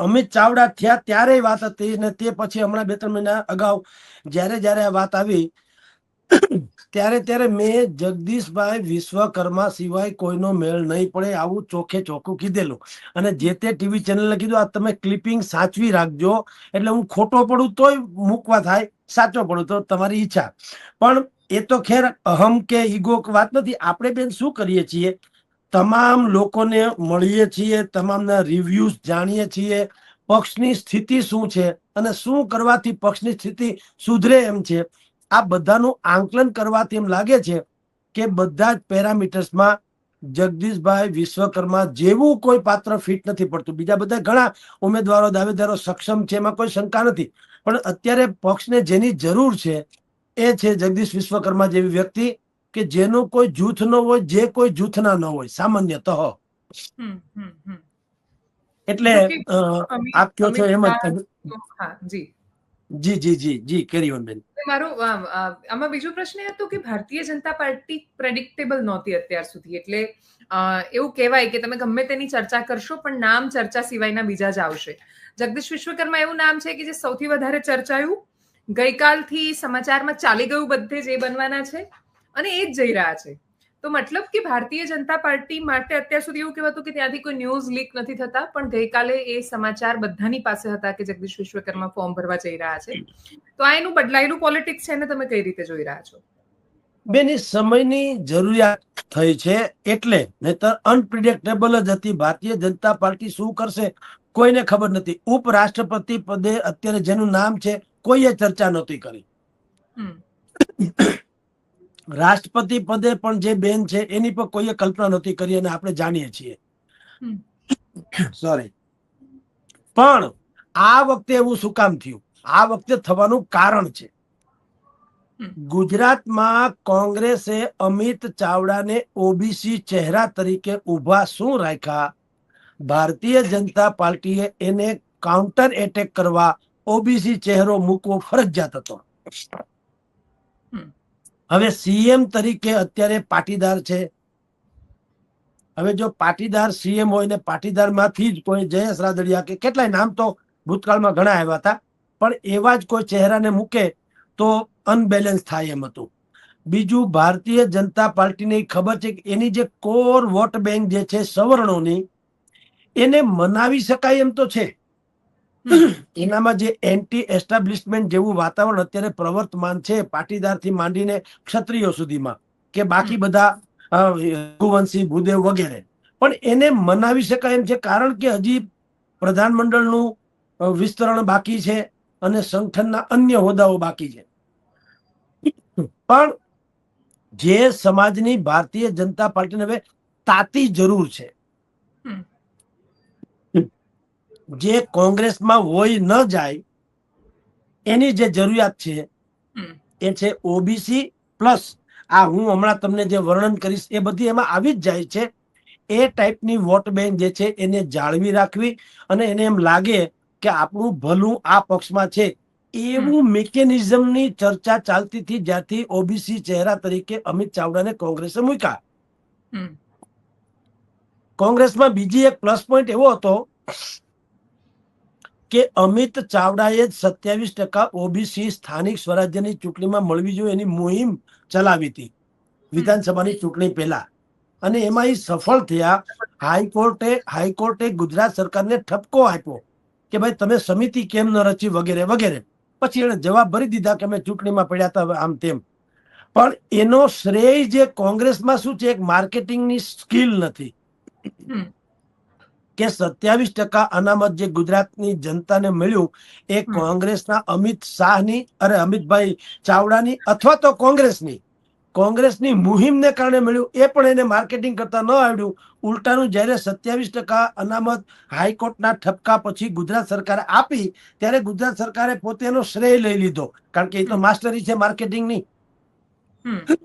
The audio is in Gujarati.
અમિત ચાવડા થયા ત્યારે વાત હતી ને તે પછી હમણાં બે ત્રણ મહિના અગાઉ જ્યારે જ્યારે આ વાત આવી, ત્યારે ત્યારે મેં જગદીશભાઈ વિશ્વકર્મા સિવાય કોઈનો મેળ નહીં પડે આવું ચોખે ચોખ્ખું કીધેલું. અને જે તે ટીવી ચેનલને કીધું, આ તમે ક્લિપિંગ સાચવી રાખજો. એટલે હું ખોટો પડું તોય મૂકવા થાય, સાચો પડું તો તમારી ઈચ્છા. પણ એ તો ખેર અહમ કે ઈગો વાત નથી. આપણે બેન શું કરીએ છીએ? તમામ લોકોને મળીએ છીએ, તમામના રિવ્યુઝ જાણીએ છીએ, પક્ષની સ્થિતિ શું છે અને શું કરવાથી પક્ષની સ્થિતિ સુધરે એમ છે. આ બધાનું આંકલન કરવાથી એમ લાગે છે કે બધા જ પેરામીટર્સમાં જગદીશભાઈ વિશ્વકર્મા જેવું કોઈ પાત્ર ફિટ નથી પડતું. બીજા બધા ઘણા ઉમેદવારો, દાવેદારો સક્ષમ છે, એમાં કોઈ શંકા નથી. પણ અત્યારે પક્ષને જેની જરૂર છે એ છે જગદીશ વિશ્વકર્મા જેવી વ્યક્તિ. કે જેનો કોઈ જૂથ ન હોય જે કોઈ જૂથના ન હોય સામાન્યતઃ. એટલે આપ કયો છો એમ જ જી. જી જી જી કેરી ઓન બેન. મારો આમાં બીજો પ્રશ્ન એ હતો કે ભારતીય જનતા પાર્ટી પ્રેડિક્ટેબલ નહોતી અત્યાર સુધી. એટલે એવું કહેવાય કે તમે ગમે તેની ચર્ચા કરશો પણ નામ ચર્ચા સિવાયના બીજા જ આવશે. જગદીશ વિશ્વકર્મા એવું નામ છે કે જે સૌથી વધારે ચર્ચાયું ગઈકાલથી સમાચારમાં ચાલી ગયું બધે જ બનવાના છે. અને એ જ જઈ રહ્યા છે. તો મતલબ કે ભારતીય જનતા પાર્ટી માટે અત્યાર સુધી એવું કહેવાતું કે ત્યાંથી કોઈ ન્યૂઝ લીક નથી થતા પણ ગઈકાલે એ સમાચાર બધાની પાસે હતા કે જગદીશ વિશ્વકર્મા ફોર્મ ભરવા જઈ રહ્યા છે. તો આ એનું બદલાયેલું પોલિટિક્સ છે એને તમે કઈ રીતે જોઈ રહ્યા છો? બેન સમયની જરૂરિયાત થઈ છે એટલે નહીતર અનપ્રિડિક્ટેબલ જ હતી. ભારતીય જનતા પાર્ટી શું કરશે કોઈને ખબર નથી. ઉપરાષ્ટ્રપતિ પદે અત્યારે જેનું નામ છે કોઈએ ચર્ચા નહોતી કરી. રાષ્ટ્રપતિ પદે પણ જે બેન છે એની પર કોઈએ કલ્પના નહોતી કરી અને આપણે જાણીએ છીએ. સોરી પણ આ વખતે એવું શું કામ થયું? આ વખતે થવાનું કારણ છે. ગુજરાતમાં કોંગ્રેસે અમિત ચાવડાને ઓબીસી ચહેરા તરીકે ઊભા શું રાખ્યા? ભારતીય જનતા પાર્ટીએ એને કાઉન્ટર એટેક કરવા ઓબીસી ચહેરો મૂકવો ફરજિયાત હતો. હવે સીએમ તરીકે અત્યારે પાટીદાર છે હવે જો પાટીદાર સીએમ હોય ને પાટીદારમાંથી જ કોઈ જયેશ રાદડિયા કે કેટલાય નામ તો ભૂતકાળમાં ઘણા આવ્યા હતા, પણ એવા જ કોઈ ચહેરાને મૂકે તો અનબેલેન્સ થાય એમ હતું બીજું ભારતીય જનતા પાર્ટીને ખબર છે કે એની જે કોર વોટ બેંક જે છે સવર્ણોની, એને મનાવી શકાય એમ તો છે. એનામાં જે એન્ટી એસ્ટાબ્લિશમેન્ટ જેવું વાતાવરણ અત્યારે પ્રવર્તમાન છે પાટીદારથી માંડીને ક્ષત્રિયો સુધીમાં કે બાકી બધા રઘુવંશી ભૂદેવ વગેરે. પણ એને મનાવી શકાય એમ છે કારણ કે હજી પ્રધાનમંડળનું વિસ્તરણ બાકી છે અને સંગઠનના અન્ય હોદ્દાઓ બાકી છે. પણ જે સમાજની ભારતીય જનતા પાર્ટીને હવે તાતી જરૂર છે. જે કોંગ્રેસમાં હોય ન જાય એની જે જરૂરિયાત છે એ છે ઓબીસી પ્લસ આ હું હમણાં તમને જે વર્ણન કરીશ એ બધી એમાં આવી જ જાય છે. એ ટાઈપની વોટ બેંક જે છે એને જાળવી રાખવી અને એને એમ લાગે કે આપણું ભલું આ પક્ષમાં છે. એવું મિકેનિઝમની ચર્ચા ચાલતી હતી જ્યાંથી ઓબીસી ચહેરા તરીકે અમિત ચાવડાને કોંગ્રેસે મૂક્યા. કોંગ્રેસમાં બીજી એક પ્લસ પોઈન્ટ એવો હતો કે અમિત ચાવડાએ જ સત્યાવીસ ટકા ઓબીસી સ્થાનિક સ્વરાજ્યની ચૂંટણીમાં મળવી જોઈએ એની મુહિમ ચલાવી હતી. વિધાનસભાની ચૂંટણી પહેલા. અને એમાં એ સફળ થયા. હાઈકોર્ટે હાઈકોર્ટે ગુજરાત સરકારને ઠપકો આપ્યો કે ભાઈ તમે સમિતિ કેમ ન રચી વગેરે વગેરે. પછી એણે જવાબ ભરી દીધા કે અમે ચૂંટણીમાં પડ્યા હતા આમ તેમ. પણ એનો શ્રેય જે કોંગ્રેસમાં શું છે? એક માર્કેટિંગની સ્કિલ નથી. કે સત્યાવીસ ટકા અનામત જે ગુજરાતની જનતાને મળ્યું એ કોંગ્રેસના અમિત શાહની અરે અમિતભાઈ ચાવડાની અથવા તો કોંગ્રેસની. કોંગ્રેસની મુહિમને કારણે મળ્યું એ પણ એને માર્કેટિંગ કરતા ન આવડ્યું. ઉલટાનું જ્યારે સત્યાવીસ ટકા અનામત હાઈકોર્ટના ઠપકા પછી ગુજરાત સરકારે આપી ત્યારે ગુજરાત સરકારે પોતે એનો શ્રેય લઈ લીધો. કારણ કે એ તો માસ્ટરી છે માર્કેટિંગની.